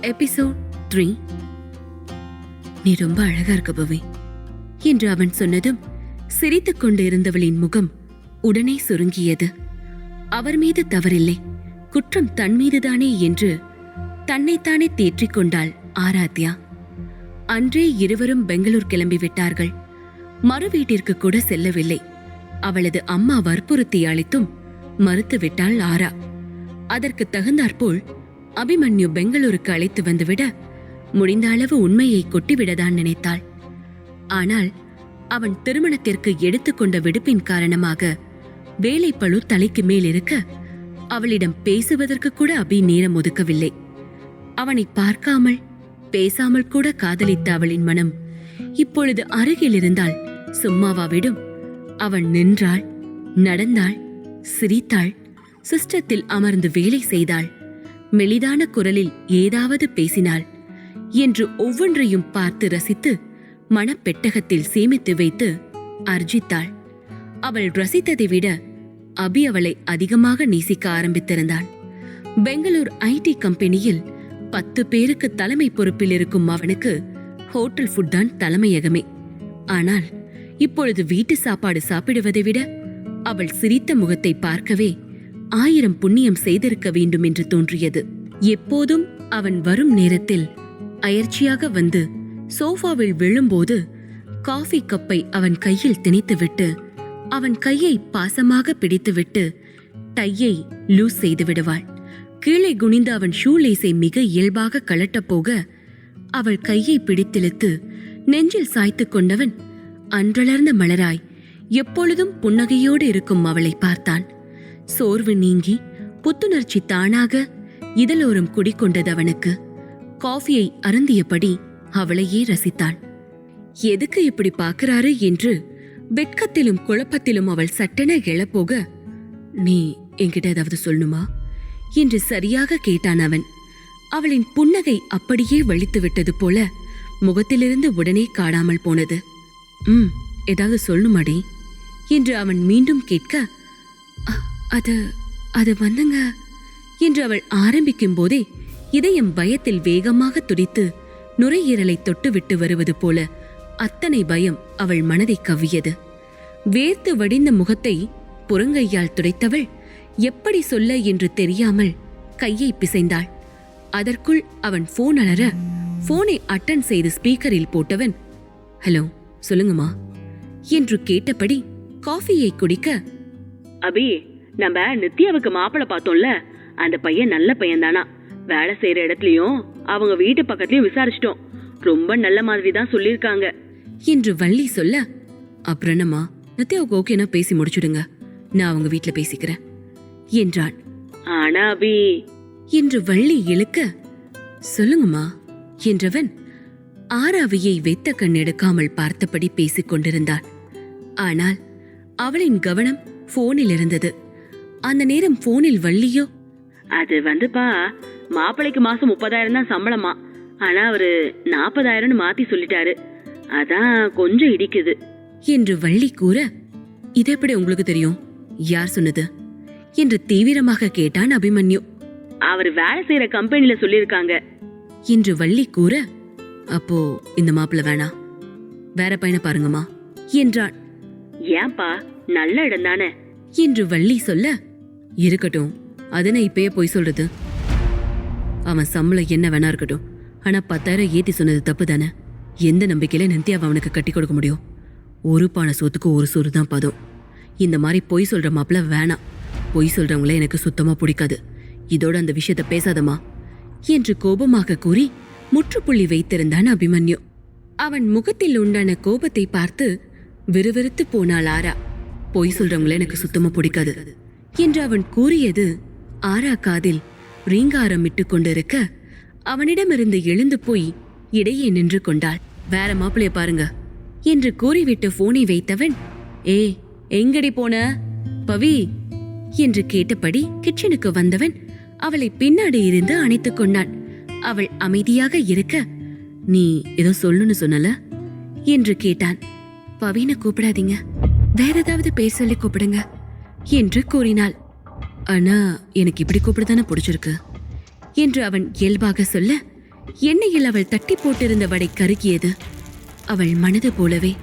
Episode three நீ ரொம்ப அழகா இருக்க பவி. என்று அவன் சொன்னதும் சிரித்துக் கொண்டிருந்தவளின் முகம் உடனே சுருங்கியது. அவர் மீது தவறில்லை. குற்றம் தன் மீதுதானே என்று தன்னைத்தானே தேற்றிக் கொண்டாள் ஆராத்யா. அன்றே இருவரும் பெங்களூர் கிளம்பி விட்டார்கள். மறு வீட்டிற்கு கூட செல்லவில்லை. அவளது அம்மா வற்புறுத்தி அளித்தும் மறுத்துவிட்டாள் ஆரா. அதற்கு தகுந்தாற்போல் அபிமன்யு பெங்களூருக்கு அழைத்து வந்துவிட முடிந்த அளவு உண்மையை கொட்டிவிடதான் நினைத்தாள். ஆனால் அவன் திருமணத்திற்கு எடுத்துக்கொண்ட விடுப்பின் காரணமாக வேலைப்பளு தலைக்கு மேல் இருக்க அவளிடம் பேசுவதற்கு கூட அபி நேரம் ஒதுக்கவில்லை. அவனை பார்க்காமல் பேசாமல் கூட காதலித்த அவளின் மனம் இப்பொழுது அருகில் இருந்தால் சும்மாவா விடும் அவன் நின்றாள் நடந்தாள் சிரித்தாள். சிஸ்டத்தில் அமர்ந்து வேலை செய்தாள். மெலிதான குரலில் ஏதாவது பேசினாள். என்று ஒவ்வொன்றையும் பார்த்து ரசித்து மனப்பெட்டகத்தில் சேமித்து வைத்து அர்ஜித்தாள். அவள் ரசித்ததை விட அபி அவளை அதிகமாக நேசிக்க ஆரம்பித்திருந்தான். பெங்களூர் ஐடி கம்பெனியில் பத்து பேருக்கு தலைமை பொறுப்பில் இருக்கும் அவனுக்கு ஹோட்டல் ஃபுட் தான் தலைமையகமே. ஆனால் இப்பொழுது வீட்டு சாப்பாடு சாப்பிடுவதை விட அவள் சிரித்த முகத்தை பார்க்கவே ஆயிரம் புண்ணியம் செய்திருக்க வேண்டும் என்று தோன்றியது. எப்போதும் அவன் வரும் நேரத்தில் அயர்ச்சியாக வந்து சோஃபாவில் விழும்போது காஃபி கப்பை அவன் கையில் திணித்துவிட்டு அவன் கையை பாசமாக பிடித்துவிட்டு டையை லூஸ் செய்து விடுவாள். கீழே குனிந்து அவன் ஷூ லேஸை மிக இயல்பாக கழட்டப் போக அவள் கையை பிடித்திழுத்து நெஞ்சில் சாய்த்துக் கொண்டவன் அன்றளர்ந்த மலராய் எப்பொழுதும் புன்னகையோடு இருக்கும் அவளை பார்த்தான். சோர்வு நீங்கி புத்துணர்ச்சி தானாக இதழோரம் குடிக்கொண்டது அவனுக்கு. காஃபியை அருந்தியபடி அவளையே ரசித்தான். எதுக்கு இப்படி பார்க்கிறாரு? என்று வெட்கத்திலும் குழப்பத்திலும் அவள் சட்டென எழப்போக நீ என்கிட்ட ஏதாவது சொல்லணுமா? என்று சரியாக கேட்டான் அவன். அவளின் புன்னகை அப்படியே வலித்து விட்டது போல முகத்திலிருந்து உடனே காணாமல் போனது. ம் ஏதாவது சொல்லணுமாடி? என்று அவன் மீண்டும் கேட்க அது அது வந்துங்க. என்று அவள் ஆரம்பிக்கும் போதே இதயம் பயத்தில் வேகமாக துடித்து நுரையீரலை தொட்டுவிட்டு வருவது போல அத்தனை பயம் அவள் மனதை கவ்வியது. வேர்த்து வடிந்த முகத்தை புறங்கையால் துடைத்தவள் எப்படி சொல்ல என்று தெரியாமல் கையை பிசைந்தாள். அதற்குள் அவன் போன் அலற போனை அட்டன் செய்து ஸ்பீக்கரில் போட்டவன் ஹலோ சொல்லுங்கம்மா என்று கேட்டபடி காஃபியை குடிக்க அபி நம்ம நித்யாவுக்கு மாப்பிள்ளை பார்த்தோம்ல அந்த பையன் நல்ல பையன் தானா வேலை செய்யற இடத்துலயும் அவங்க வீட்டு பக்கத்துலயும் விசாரிச்சிட்டோம். ரொம்ப நல்ல மாதிரி தான் சொல்லியிருக்காங்க. என்று வள்ளி சொல்ல அப்புறம் என்னம்மா? நித்யாவுக்கு ஓகேனா பேசி முடிச்சுடுங்க. நான் அவங்க வீட்ல பேசிக்கிறேன் என்றான். ஆனா அபி என்று வள்ளி இழுக்க சொல்லுங்கம்மா என்றவன் ஆராவியை வெத்த கண் எடுக்காமல் பார்த்தபடி பேசிக் கொண்டிருந்தான் ஆனால் அவளின் கவனம் போனில் இருந்தது. அந்த நேரம் போனில் வள்ளியோ? அது வந்துப்பா மாப்பிள்ளைக்கு மாசம் முப்பதாயிரம் தான் சம்பளமா. ஆனா அவரு நாற்பதாயிரம்னு மாத்தி சொல்லிட்டாரு. அதான் கொஞ்சம் இடிக்குது. என்று வள்ளி கூற இது எப்படி உங்களுக்கு தெரியும்? யார் சொன்னது? என்று தீவிரமாக கேட்டான் அபிமன்யு. அவர் வேலை செய்யற கம்பெனில சொல்லியிருக்காங்க. என்று வள்ளி கூற அப்போ இந்த மாப்பிள்ள வேணாம் வேற பையனை பாருங்கம்மா என்றான். ஏன்பா நல்ல இடம் தானே. என்று வள்ளி சொல்ல இருக்கட்டும். அதனை இப்பயே போய் சொல்றது. அவன் சம்பளம் என்ன வேணா இருக்கட்டும். ஆனா பத்தாயிரம் ஏத்தி சொன்னது தப்பு தானே எந்த நம்பிக்கையில நித்யாவை அவனுக்கு கட்டி கொடுக்க முடியும்? ஒரு பானை சொத்துக்கு ஒரு சோறு தான் பதம். இந்த மாதிரி பொய் சொல்ற மாப்பிள்ள வேணாம். பொய் சொல்றவங்கள எனக்கு சுத்தமா பிடிக்காது. இதோட அந்த விஷயத்த பேசாதமா என்று கோபமாக கூறி முற்றுப்புள்ளி வைத்திருந்தான் அபிமன்யு. அவன் முகத்தில் உண்டான கோபத்தை பார்த்து விறுவிறுத்து போனாள் ஆரா. பொய் சொல்றவங்கள எனக்கு சுத்தமா பிடிக்காது. என்று அவன் கூறியது ஆரா காதில் ரீங்காரம் இட்டு கொண்டிருக்க அவனிடமிருந்து எழுந்து போய் இடையே நின்று கொண்டாள். வேற மாப்பிளைய பாருங்க என்று கூறிவிட்டு போனை வைத்தவன் ஏ எங்கடி போன? பவி என்று கேட்டபடி கிச்சனுக்கு வந்தவன் அவளை பின்னாடி இருந்து அணைத்துக் கொண்டான். அவள் அமைதியாக இருக்க நீ ஏதோ சொல்லுன்னு சொன்னல? என்று கேட்டான். பவின கூப்பிடாதீங்க. வேற ஏதாவது பேர் சொல்லி கூப்பிடுங்க. என்று கூறினாள். ஆனா எனக்கு இப்படி கூப்பிடுதானே பிடிச்சிருக்கு? என்று அவன் இயல்பாக சொல்ல எண்ணெயில் அவள் தட்டி போட்டிருந்த வடை கருகியது. அவள் மனது போலவே